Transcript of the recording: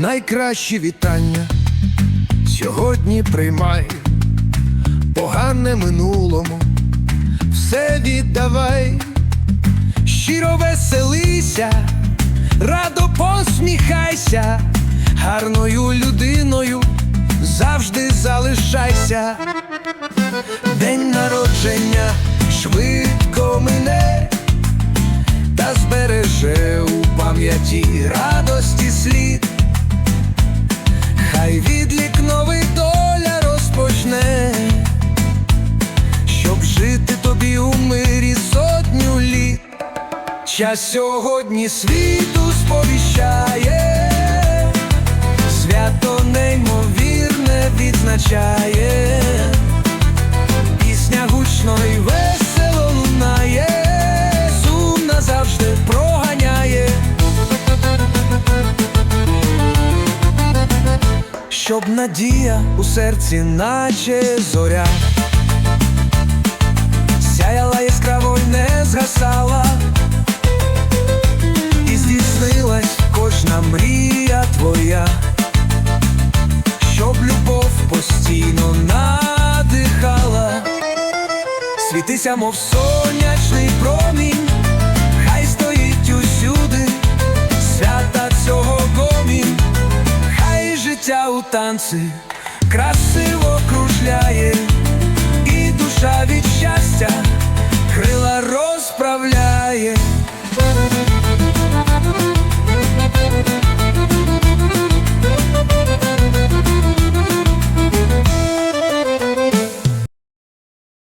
найкращі вітання сьогодні приймай, погане минулому, все віддавай, щиро веселися, радо посміхайся, гарною людиною завжди залишайся. День народження швидко мине, та збереже у пам'яті радості слід. Хай відлік новий доля розпочне, щоб жити тобі у мирі сотню літ. Час сьогодні світу сповіщає, Щоб надія у серці, наче зоря, сяяла яскраво й не згасала, і здійснилась кожна мрія твоя, щоб любов постійно надихала, світися, мов сонячний Грається у танці, красиво кружляє, и душа від щастя крила розправляє.